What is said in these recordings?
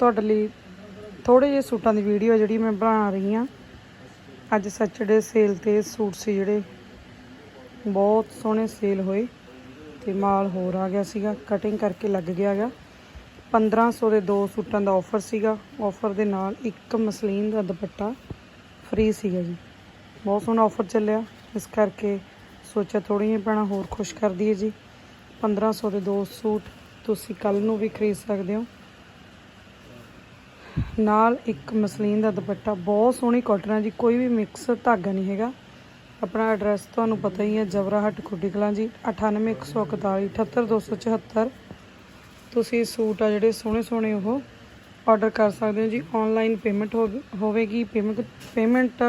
ਤੁਹਾਡੇ ਲਈ ਥੋੜੇ ਜਿਹੇ ਸੂਟਾਂ ਦੀ ਵੀਡੀਓ ਜਿਹੜੀ ਮੈਂ ਬਣਾ ਰਹੀ ਹਾਂ। ਅੱਜ ਸੈਚਰਡੇ ਸੇਲ ਤੇ ਸੂਟ ਸੀ ਜਿਹੜੇ। ਬਹੁਤ ਸੋਹਣੇ ਸੇਲ ਹੋਏ ਤੇ ਮਾਲ ਹੋਰ ਆ ਗਿਆ ਸੀਗਾ। ਕਟਿੰਗ ਕਰਕੇ ਲੱਗ ਗਿਆ ਗਾ 1500 ਦੇ ਦੋ ਸੂਟਾਂ ਦਾ ਆਫਰ ਸੀਗਾ। ਆਫਰ ਦੇ ਨਾਲ ਇੱਕ ਮਸਲੀਨ ਦਾ ਦੁਪੱਟਾ ਫ੍ਰੀ ਸੀਗਾ ਜੀ। ਬਹੁਤ ਸੋਹਣਾ ਆਫਰ ਚੱਲਿਆ। ਇਸ ਕਰਕੇ ਸੋਚਿਆ ਥੋੜ੍ਹੀਆਂ ਭੈਣਾਂ ਹੋਰ ਖੁਸ਼ ਕਰ ਦਈਏ ਜੀ। 1500 ਦੇ ਦੋ ਸੂਟ ਤੁਸੀਂ ਕੱਲ ਨੂੰ ਵੀ ਖਰੀਦ ਸਕਦੇ ਹੋ। ਨਾਲ ਇੱਕ ਮਸਲੀਨ ਦਾ ਦੁਪੱਟਾ, ਬਹੁਤ ਸੋਹਣੀ ਕਾਟਨ ਹੈ ਜੀ, ਕੋਈ ਵੀ ਮਿਕਸ ਧਾਗਾ ਨਹੀਂ ਹੈਗਾ। ਆਪਣਾ ਐਡਰੈਸ ਤੁਹਾਨੂੰ ਪਤਾ ਹੀ ਹੈ ਜਵਰਾਹਟ ਖੁੱਡੀ ਕਲਾਂ ਜੀ 98141 78274 ਤੁਸੀਂ ਸੂਟ ਆ ਜਿਹੜੇ ਸੋਹਣੇ ਸੋਹਣੇ ਉਹ ਆਰਡਰ ਕਰ ਸਕਦੇ ਹੋ ਜੀ ਆਨਲਾਈਨ ਪੇਮੈਂਟ ਹੋਵੇਗੀ ਪੇਮੈਂਟ ਪੇਮੈਂਟ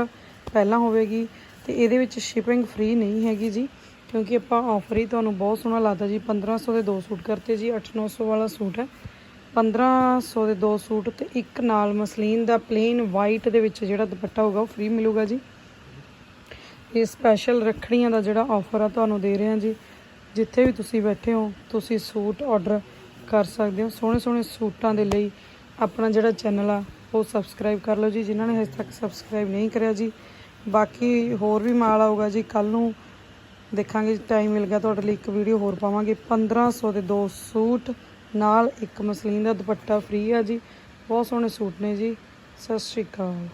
ਪਹਿਲਾਂ ਹੋਵੇਗੀ ਤੇ ਇਹਦੇ ਵਿੱਚ ਸ਼ਿਪਿੰਗ ਫ੍ਰੀ ਨਹੀਂ ਹੈਗੀ ਜੀ, ਕਿਉਂਕਿ ਆਪਾਂ ਆਫਰ ਹੀ ਤੁਹਾਨੂੰ ਬਹੁਤ ਸੋਹਣਾ ਲੱਗਦਾ ਜੀ 1500 ਦੇ ਦੋ ਸੂਟ ਕਰਤੇ ਜੀ 8-900 ਵਾਲਾ ਸੂਟ ਹੈ। 1500 ਦੇ ਦੋ ਸੂਟ ਤੇ ਇੱਕ ਨਾਲ ਮਸਲੀਨ ਦਾ ਪਲੇਨ ਵਾਈਟ ਦੇ ਵਿੱਚ ਜਿਹੜਾ ਦੁਪੱਟਾ ਹੋਊਗਾ ਉਹ ਫ੍ਰੀ ਮਿਲੂਗਾ ਜੀ। ਇਹ ਸਪੈਸ਼ਲ ਰੱਖੜੀਆਂ ਦਾ ਜਿਹੜਾ ਆਫਰ ਆ ਤੁਹਾਨੂੰ ਦੇ ਰਹੇ ਹਾਂ ਜੀ। ਜਿੱਥੇ ਵੀ ਤੁਸੀਂ ਬੈਠੇ ਹੋ, ਤੁਸੀਂ ਸੂਟ ਆਰਡਰ ਕਰ ਸਕਦੇ ਹੋ। ਸੋਹਣੇ ਸੋਹਣੇ ਸੂਟਾਂ ਦੇ ਲਈ ਆਪਣਾ ਜਿਹੜਾ ਚੈਨਲ ਆ, ਉਹ ਸਬਸਕ੍ਰਾਈਬ ਕਰ ਲਓ ਜੀ। ਜਿਨ੍ਹਾਂ ਨੇ ਹਜੇ ਤੱਕ ਸਬਸਕ੍ਰਾਈਬ ਨਹੀਂ ਕਰਿਆ ਜੀ, ਬਾਕੀ ਹੋਰ ਵੀ ਮਾਲ ਆਊਗਾ ਜੀ। ਕੱਲ ਨੂੰ ਦੇਖਾਂਗੇ ਟਾਈਮ ਮਿਲ ਗਿਆ ਤੁਹਾਡੇ ਲਈ ਇੱਕ ਵੀਡੀਓ ਹੋਰ ਪਾਵਾਂਗੇ। 1500 ਦੇ ਦੋ ਸੂਟ ਨਾਲ ਇੱਕ ਮਸਲੀਨ ਦਾ ਦੁਪੱਟਾ ਫ੍ਰੀ ਆ ਜੀ। ਬਹੁਤ ਸੋਹਣੇ ਸੂਟ ਨੇ ਜੀ। ਸਤਿ ਸ਼੍ਰੀ ਅਕਾਲ।